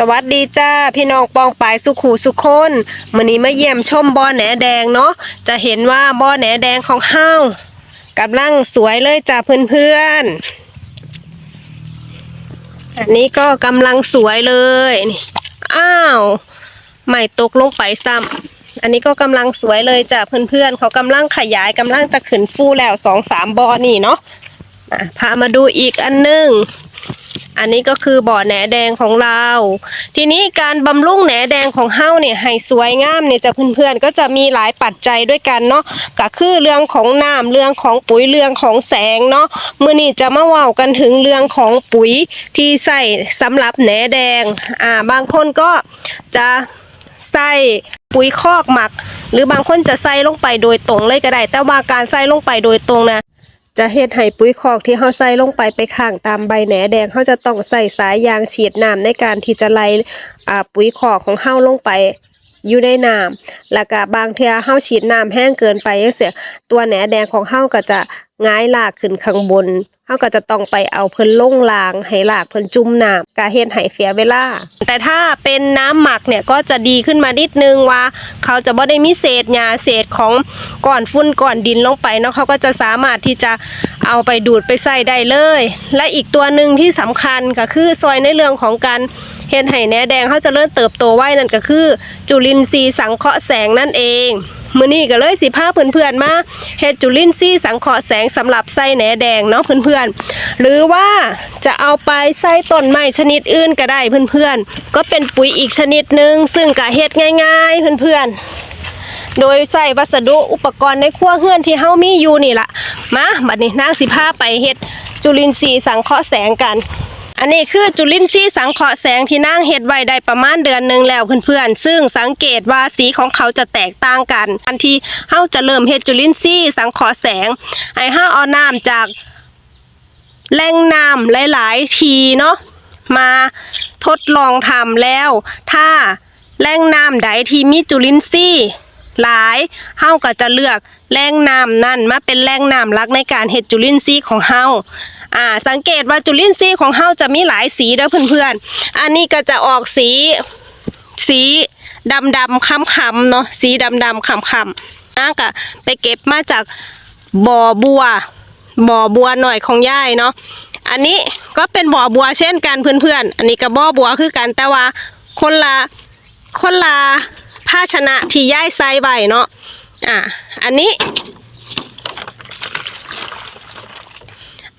สวัสดีจ้าพี่น้องปองปายสุขูสุคนมื้อนี้มาเยี่ยมชมบ่อแหนแดงเนาะจะเห็นว่าบ่อแหนแดงของเฮากำลังสวยเลยจ้าเพื่อนๆอันนี้ก็กำลังสวยเลยอ้าวไม่ตกลงไปซ้ำอันนี้ก็กำลังสวยเลยจ้าเพื่อนๆเขากำลังขยายกำลังจะขึ้นฟูแล้วสองสามบ่อนี่เนาะะพามาดูอีกอันหนึง อันนี้ก็คือบ่อแหนแดงของเรา ทีนี้การบำรุงแหนแดงของเฮ้าเนี่ยให้สวยงามเนี่ยจะเพื่อนๆก็จะมีหลายปัจจัยด้วยกันเนาะก็คือเรื่องของน้ำเรื่องของปุ๋ยเรื่องของแสงเนาะมื้อนี้จะมาเว้ากันถึงเรื่องของปุ๋ยที่ใส่สำหรับแหนแดงอ่าบางคนก็จะใส่ปุ๋ยคอกหมัก หรือบางคนจะใส่ลงไปโดยตรงเลยก็ได้ แต่ว่าการใส่ลงไปโดยตรงนะ จะเฮ็ดให้ปุ๋ยคอกที่เฮาใส่ลงไปไปข้างตามใบแหนแดงเฮาจะต้องใส่สายยางฉีดน้ำในการที่จะไล่อ่าปุ๋ยคอกของเฮาลงไปอยู่ในน้ำแล้วก็บางเทื่อเฮาฉีดน้ำแห้งเกินไปจังซี่ตัวแหนแดงของเฮาก็จะ ง้ายลากขึ้นข้างบนเฮาก็จะต้องไปเอาเพิ่นลงลางให้ลากเพิ่นจุ่มน้ำก็เฮ็ดให้เสียเวลา แต่ถ้าเป็นน้ำหมักเนี่ยก็จะดีขึ้นมานิดนึงว่า เขาจะบ่ได้มีเศษหญ้าเศษของก้อนฝุ่นก้อนดินลงไปเนาะเขาก็จะสามารถที่จะเอาไปดูดไปใส่ได้เลย และอีกตัวหนึ่งที่สำคัญก็คือซอยในเรื่องของการเฮ็ดให้แหนแดงเขาจะเริ่มเติบโตไว้นั่นก็คือ จุลินทรีย์สังเคราะห์แสงนั่นเอง มื้อนี้ก็เลยสิพาเพื่อนๆมาเฮ็ดจุลินทรีย์สังเคราะห์แสงสำหรับใส่แหนแดงเนาะเพื่อนๆ หรือว่าจะเอาไปใส่ต้นไม้ชนิดอื่นก็ได้เพื่อนๆ ก็เป็นปุ๋ยอีกชนิดหนึ่งซึ่งก็เฮ็ดง่าย ๆ เพื่อนๆ โดยใส่วัสดุอุปกรณ์ในครัวเฮือนที่เฮามีอยู่นี่ละมาบัดนี้นางสิพาไปเฮ็ดจุลินทรีย์สังเคราะห์แสงกัน อันนี้คือจุลินทรีย์สังเคราะห์แสงที่นางเฮ็ดไว้ได้ประมาณเดือนหนึ่งแล้วเพื่อนๆ ซึ่งสังเกตว่าสีของเขาจะแตกต่างกัน อันที่เฮาจะเริ่มเฮ็ดจุลินทรีย์สังเคราะห์แสงให้าเอาน้ำจากแหล่งน้ำหลาย ๆ ทีเนาะมาทดลองทำแล้ว ถ้าแหล่งน้ำใดที่มีจุลินทรีย์หลายเฮาก็จะเลือกแหล่งน้ำนั่นมาเป็นแหล่งน้ำหลักในการเฮ็ดจุลินทรีย์ของเฮา อ่าสังเกตว่าจุลินทรีย์ของเฮาจะมีหลายสีเด้อเพื่อนๆ อันนี้ก็จะออกสีสีดำดำค้ำค้ำๆเนาะสีดำดำค้ำค้ำๆนาก็ไปเก็บมาจากบ่อบัวบ่อบัวหน่อยของย่ายเนาะอันนี้ก็เป็นบ่อบัวเช่นกันเพื่อนๆ อันนี้ก็บบ่อบัวคือกันแต่ว่าคนละคนละภาชนะที่ย่ายใส่ใบเนาะอะอันนี้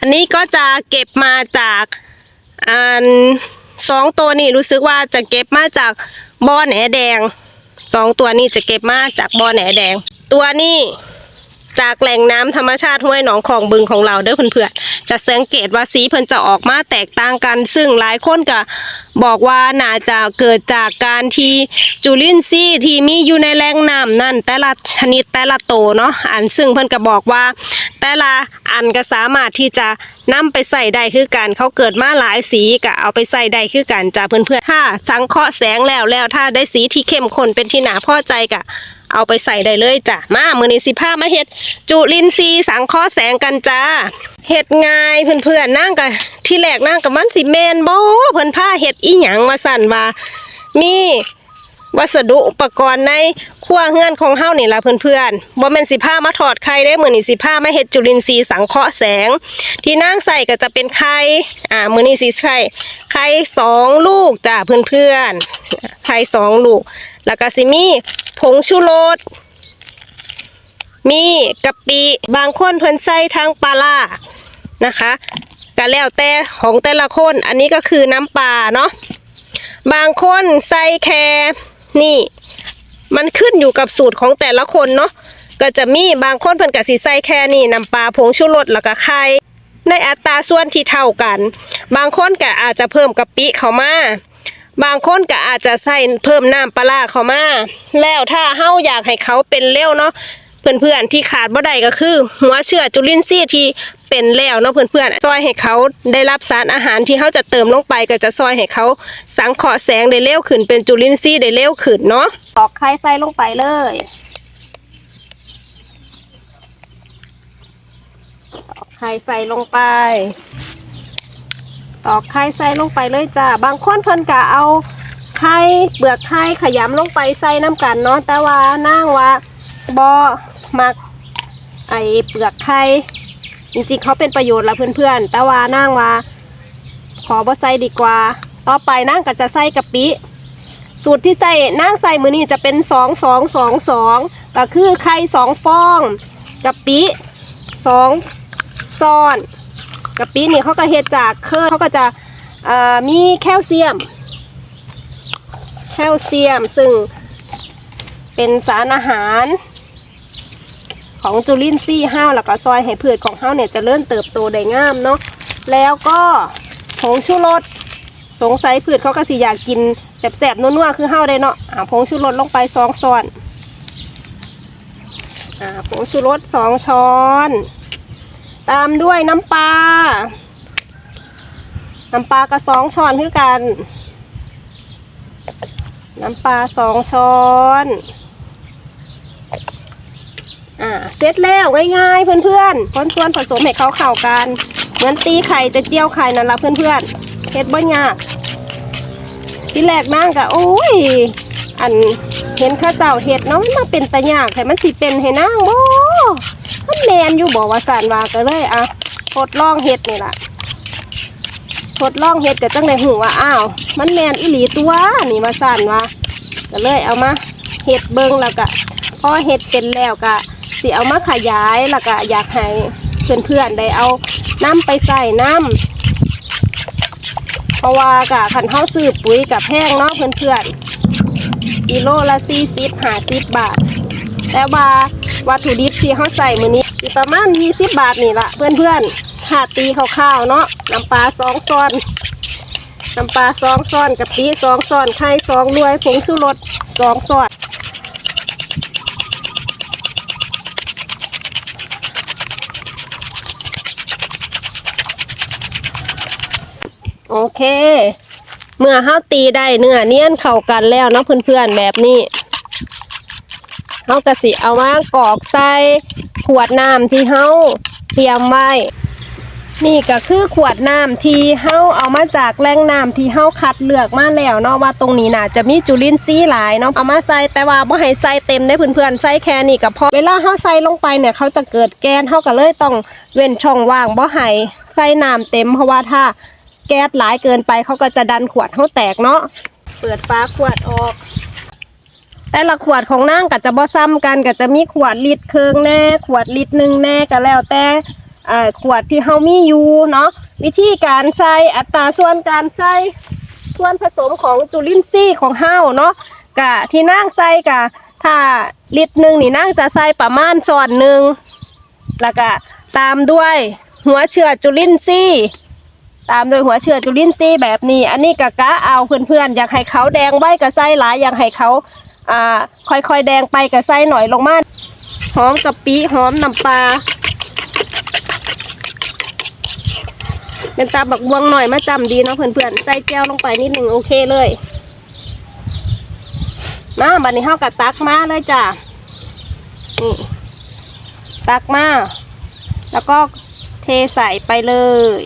อันนี้ก็จะเก็บมาจากอันสองตัวนี่รู้สึกว่าจะเก็บมาจากบ่อแหนแดงสองตัวนี้จะเก็บมาจากบ่อแหนแดง ตัวนี้ จากแหล่งน้ำธรรมชาติห้วยหนองคลองบึงของเราเด้อเพื่อนๆจะสังเกตว่าสีเพิ่นจะออกมาแตกต่างกัน ซึ่งหลายคนก็บอกว่าน่าจะเกิดจากการที่จุลินทรีย์ที่มีอยู่ในแหล่งน้ำนั่นแต่ละชนิดแต่ละโตเนาะอันซึ่งเพิ่นก็บอกว่า แต่ละอันก็สามารถที่จะนำไปใส่ได้คือกันเขาเกิดมาหลายสีก็เอาไปใส่ได้คือกันจ้าเพื่อนๆถ้าสังเคราะห์แสงแล้วแล้วถ้าได้สีที่เข้มข้นเป็นที่หนาพอใจก็ เอาไปใส่ได้เลยจ้ะ มามือนี้สิพามาเห็ด จุลินทรีย์สังข้อแสงกันจ้าเห็ดง่ายเพื่อนๆนั่งกันที่แรกนั่งกับมันสิแมนบ่เพื่อนผ้าเห็ดอีหยังมาสั่นว่ามี วัสดุอุปกรณ์ในครัวเฮือนของเฮานี่ละเพื่อนๆบ่แม่นสิพามาถอดไข่ได้มือนี้สิพามาเฮ็ดจุลินทรีย์สังเคราะห์แสง ที่นางใส่ก็จะเป็นไข่อ่ามือนี้สิใส่ไข่สองลูกจ้าเพื่อนๆไข่สองลูก แล้วก็สิมีผงชูรสมีกะปิบางคนเพิ่นใส่ทางปลาล่านะคะก็แล้วแต่ของแต่ละคนอันนี้ก็คือน้ำปลาเนาะบางคนใส่แค นี่ มันขึ้นอยู่กับสูตรของแต่ละคนเนาะก็จะมีบางคนเพิ่นกะสิใส่แค่นี่น้ำปลาผงชูรสแล้วก็ไข่ในอัตราส่วนที่เท่ากัน บางคนก็อาจจะเพิ่มกะปิเข้ามาบางคนก็อาจจะใส่เพิ่มน้ำปลาร้าเข้ามาแล้วถ้าเฮาอยากให้เขาเป็นเร็วเนาะ เพื่อนๆที่ขาดบ่ได้ก็คือ หัวเชื้อจุลินทรีย์ที่เป็นแล้วเนาะเพื่อนๆซอยให้เขาได้รับสารอาหารที่เขาจะเติมลงไปก็จะซอยให้เขาสังเคราะห์แสงได้เร็วขึ้นเป็นจุลินทรีย์ได้เร็วขึ้นเนาะตอกไข่ใส่ลงไปเลยตอกไข่ใส่ลงไปตอกไข่ใส่ลงไปเลยจ้าบางคนเพิ่นก็เอาไข่เปลือกไข่ขยำลงไปใส่น้ำกันเนาะแต่ว่านางว่าบ่ มักไอเปลือกไข่จริงๆเขาเป็นประโยชน์ละเพื่อนๆแต่ว่านางว่า ขอบ่ใส่ดีกว่า ต่อไปนางก็จะใส่กะปิสูตรที่ใส่นางใส่มือนี้จะเป็นสองสองสองสองก็คือไข่สองฟองกะปิสองซ้อนกะปินี่เขาก็เฮ็ดจากเครื่องเขาก็จะมีแคลเซียม แคลเซียมซึ่งเป็นสารอาหาร ของจุลินทรีย์ห้าวแล้วก็ซอยให้พืชของห้าวเนี่ยจะเริ่มเติบโตได้งามเนาะแล้วก็ผงชูรสสงสัยพืชเขาก็สิอยากกินแสบๆนัวๆคือห้าวได้เนาะอ่าผงชูรสลงไปสองช้อนอ่าผงชูรสสองช้อน ตามด้วยน้ำปลาน้ำปลากระสองช้อนคือกัน น้ำปลาสองช้อน อ่าเสร็จแล้วง่ายๆเพื่อนๆคนส่วนผสมให้เขาเข้ากัน เหมือนตีไข่จะเจียวไข่นั่นละเพื่อนๆเฮ็ดบ่ยากที่แรกนั่งกะโอ้ยอันเห็นข้าเจ้าเห็ดเนาะมันมาเป็นตะยากให้มันสิเป็นให้นั่งบ่มันแมนอยู่บอกว่าสานว่าก็เลยอะทดลองเห็ดนี่ล่ะทดลองเห็ดก็จังในหูว่าอ้าว มันแมนอีหลีตัวนี่มาสั่นว่าก็เลยเอามาเห็ดเบิงแล้วก็พอเห็ดเป็นแล้วก็ สิเอามาขยายแล้วก็อยากให้เพื่อนๆได้เอาน้ำไปใส่น้ำเพราะว่ากะขันเท้าซื้อปุ๋ยกับแพงเนาะเพื่อนๆกิโลละสี่สิบห้าสิบบาท แต่ว่าวัตถุดิบที่เขาใส่มือนี้ประมาณยี่สิบบาทนี่ละเพื่อนๆหาตีคร่าวๆเนาะน้ำปลาสองช้อนน้ำปลาสองช้อนกะปิสองช้อนไข่สองรวยผงชูรสสองช้อน โอเค เมื่อเฮาตีได้เนื้อเนียนเข้ากันแล้วเนาะเพื่อนๆแบบนี้เฮากะสิเอามากรอกใส่ขวดน้ำที่เฮาเตรียมไว้นี่ก็คือขวดน้ำที่เฮาเอามาจากแหล่งน้ำที่เฮาคัดเลือกมาแล้วเนาะว่าตรงนี้น่ะจะมีจุลินทรีย์หลายเนาะเอามาใส่แต่ว่าบ่ให้ใส่เต็มได้เพื่อนๆใส่แค่นี้ก็พอเวลาเฮาใส่ลงไปเนี่ยเขาจะเกิดแกนเฮาก็เลยต้องเว้นช่องว่างบ่ให้ใส่น้ำเต็มเพราะว่าถ้า แก๊สหลายเกินไปเขาก็จะดันขวดเขาแตกเนาะเปิดฟ้าขวดออก แต่ละขวดของนั่งก็จะบ่ซ้ำกันก็จะมีขวดลิตรครึ่งแน่ ขวดลิตรหนึ่งแน่ก็แล้วแต่อ่าขวดที่เฮามีอยู่เนาะวิธีการใส่อัตราส่วนการใส่ส่วนผสมของจุลินทรีย์ของเฮาเนาะกะที่นั่งใส่กะถ้าลิตรหนึ่งนี่นั่งจะใส่ประมาณช้อนหนึ่งแล้วก็ตามด้วยหัวเชื้อจุลินทรีย์ ตามโดยหัวเชื้อจุลินทรีย์แบบนี้ อันนี้กะกะเอาเพื่อนๆอยากให้เขาแดงไว้กะไส้หลายอยากให้เขาอ่าค่อยๆแดงไปกะไส้หน่อยลงมาหอมกะปิหอมน้ำปลาเป็นตาบักบวงหน่อยมาจำดีเนาะเพื่อนๆใส่แก้วลงไปนิดหนึ่งโอเคเลยมาบัดนี้เฮากะตักมาเลยจ้ะนี่ตักมาแล้วก็เทใส่ไปเลย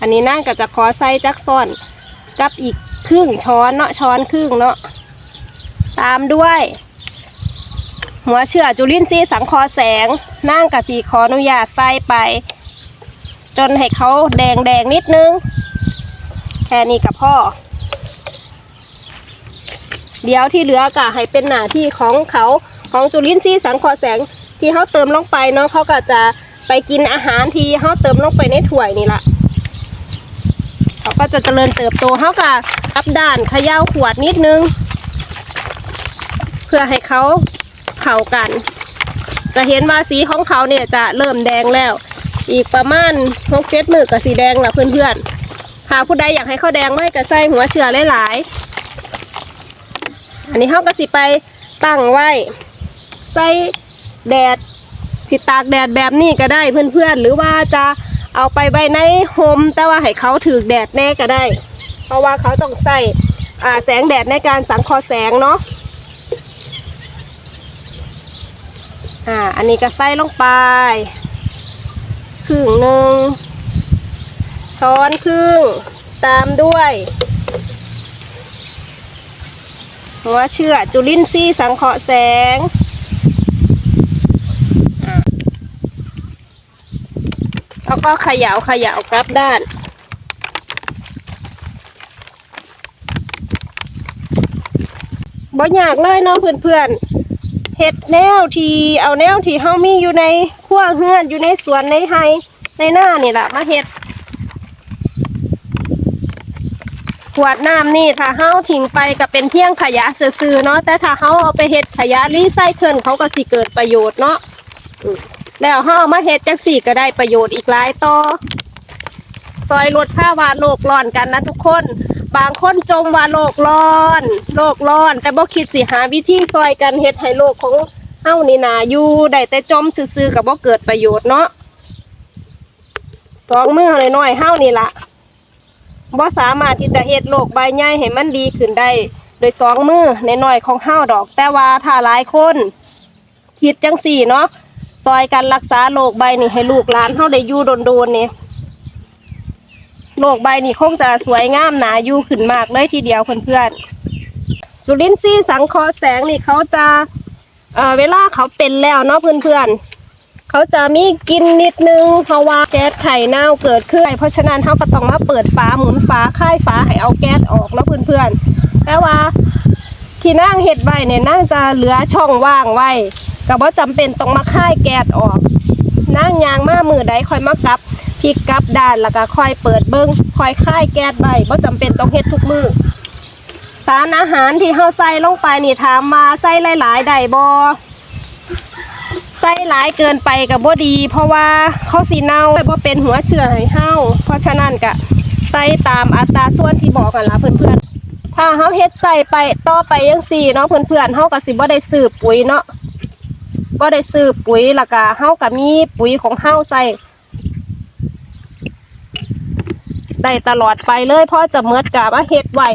อันนี้นั่งก็จะขอใส่จักซ่อนกับอีกครึ่งช้อนเนาะช้อนครึ่งเนาะตามด้วย หัวเชื่อจุลินทรีย์สังคอแสงนั่งกับสีขออนุญาตใส่ไป จนให้เขาแดงแดงนิดนึง แค่นี้กับพ่อ เดี๋ยวที่เหลือก็ให้เป็นหน้าที่ของเขาของจุลินทรีย์สังเคอแสงที่เขาเติมลงไปเนาะเขาก็จะไปกินอาหารที่เขาเติมลงไปในถ้วยนี่ละ ก็จะเจริญเติบโตเขากับรับด่านขย่าขวดนิดนึง เพื่อให้เขาเข้ากัน จะเห็นว่าสีของเขาเนี่ยจะเริ่มแดงแล้ว อีกประมาณหกเจ็ดมือกับสีแดงแล้วเพื่อนๆหากผู้ใดอยากให้เขาแดงไม่ก็ใส่หัวเชื้อหลายๆอันนี้เขาก็สิไปตั้งไว้ใส่แดดสิตากแดดแบบนี้ก็ได้เพื่อนๆ หรือว่าจะ เอาไปไว้ในโฮมแต่ว่าให้เขาถือแดดแน่ก็ได้ เพราะว่าเขาต้องใส่แสงแดดในการสังเคราะห์แสงเนาะอ่าอันนี้ก็ใส่ลงไปครึ่งหนึ่งช้อนครึ่งตามด้วยหัวเชื่อจุลินทรีย์สังเคราะห์แสงอะ แล้วก็ขยาเขย่ากลับด้าน บ่อยากเลยเนาะเพื่อนๆเฮ็ดแนวที่เอาแนวที่เฮามีอยู่ในครัวเฮือนอยู่ในสวนในไฮในหน้านี่แหละมาเฮ็ดขวดน้ำนี่ถ้าเฮาทิ้งไปก็เป็นเที่ยงขยะซื่อๆเนาะแต่ถ้าเฮาเอาไปเฮ็ดขยะรีไซเคิลเขาก็สิเกิดประโยชน์เนาะ แล้วเฮาเอามาเฮ็ดจังสี่ก็ได้ประโยชน์อีกหลายต่อซอยลดภาวะโลกร้อนกันนะทุกคน บางคนจมว่าโลกร้อน โลกร้อน แต่บ่คิดสิหาวิธีซอยกันเฮ็ดให้โลกของเฮานี่นาอยู่ได้แต่จมซื่อๆกับบ่เกิดประโยชน์เนาะสองมือน้อยๆเฮานี่ละบ่สามารถที่จะเฮ็ดโลกใบใหญ่ให้มันดีขึ้นได้ โดยสองมือน้อยๆของเฮาดอก แต่ว่าถ้าหลายคนคิดจังสี่เนาะ ซอยกันรักษาโลกใบนี่ให้ลูกหลานเฮาได้อยู่โดนๆนี่โลกใบนี้คงจะสวยงามหนาอยู่ขึ้นมากเลยทีเดียวเพื่อนๆจุลินทรีย์สังเคราะห์แสงนี่เขาจะเอ่อเวลาเขาเป็นแล้วเนาะเพื่อนๆเขาจะมีกินนิดนึงเพราะว่าแก๊สไข่เน่าเกิดขึ้นเพราะฉะนั้นเขาก็ต้องมาเปิดฝาหมุนฝาค่ายฝาให้เอาแก๊สออกเนาะเพื่อนๆแต่ว่าที่นั่งเห็ดไว้เนี่ยนั่งจะเหลือช่องว่างไว้ ก็บ่จำเป็นต้องมาค่ายแก๊สออกนั่งยางมามือใดคอยมากลับพลิกกลับด้านแล้วก็คอยเปิดเบิ้งคอยค่ายแก๊สใบบ่จำเป็นต้องเฮ็ดทุกมือสารอาหารที่เฮาใส่ลงไปนี่ถามมาใส่หลายๆได้บ่ใส่หลายเกินไปก็บ่ดี เพราะว่าเขาสิเน่าบ่เป็นหัวเชื้อให้เฮาเพราะฉะนั้นก็ใส่ตามอัตราส่วนที่บอกกันล่ะเพื่อนๆถ้าเฮาเฮ็ดใส่ไปต่อไปจังซี่เนาะเพื่อนๆเฮาก็สิบ่ได้ซื้อปุ๋ยเนาะ ก็ได้ซื้อปุ๋ยแล้วก็เฮาก็มีปุ๋ยของเฮาใส่ได้ตลอดไปเลยเพราะจะเมิดกะมาเฮ็ดไว้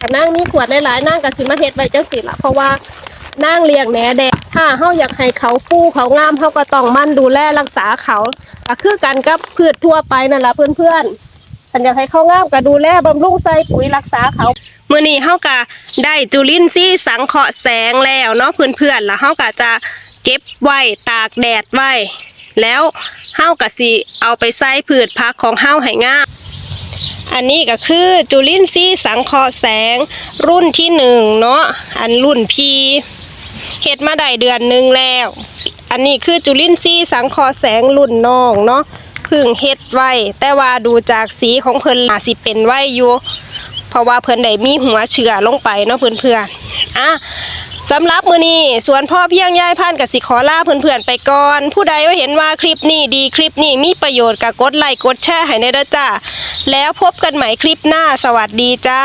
ถ้านั่งมีขวดหลายๆนั่งก็สิมาเฮ็ดไว้จังสิละเพราะว่านั่งเลี้ยงแหนแดดถ้าเฮาอยากให้เขาฟูเขางามเฮาก็ต้องมั่นดูแลรักษาเขาก็คือกันกับพืชทั่วไปนั่นละเพื่อนๆถ้าอยากให้เขางามก็ดูแลบำรุงใส่ปุ๋ยรักษาเขา มื่อนี้เฮาก็ได้จุลินทรีย์สังเคราะห์แสงแล้วเนาะเพื่อนๆแล้วเฮาก็จะเก็บไว้ตากแดดไว้ แล้วเฮาก็สิเอาไปใส่พืชผักของเฮาให้งามอันนี้ก็คือจุลินทรีย์สังเคราะห์แสงรุ่นที่หนึ่งเนาะอันรุ่นพีเฮ็ดมาได้เดือนหนึ่งแล้ว อันนี้คือจุลินทรีย์สังเคราะห์แสงรุ่นน้องเนาะพึ่งเฮ็ดไว้ แต่ว่าดูจากสีของเพิ่นน่าสิเป็นไว้อยู่ เพราะว่าเพิ่นได้มีหัวเชื้อลงไปเนาะเพื่อนๆอะสำหรับมือนี้สวนพ่อเพียงย่ายพันกับสิขอลาเพื่อนๆไปก่อน ผู้ใดว่าเห็นว่าคลิปนี้ดีคลิปนี้มีประโยชน์กับกดไลค์กดแชร์ให้ในเด้อจ้าแล้วพบกันใหม่คลิปหน้าสวัสดีจ้า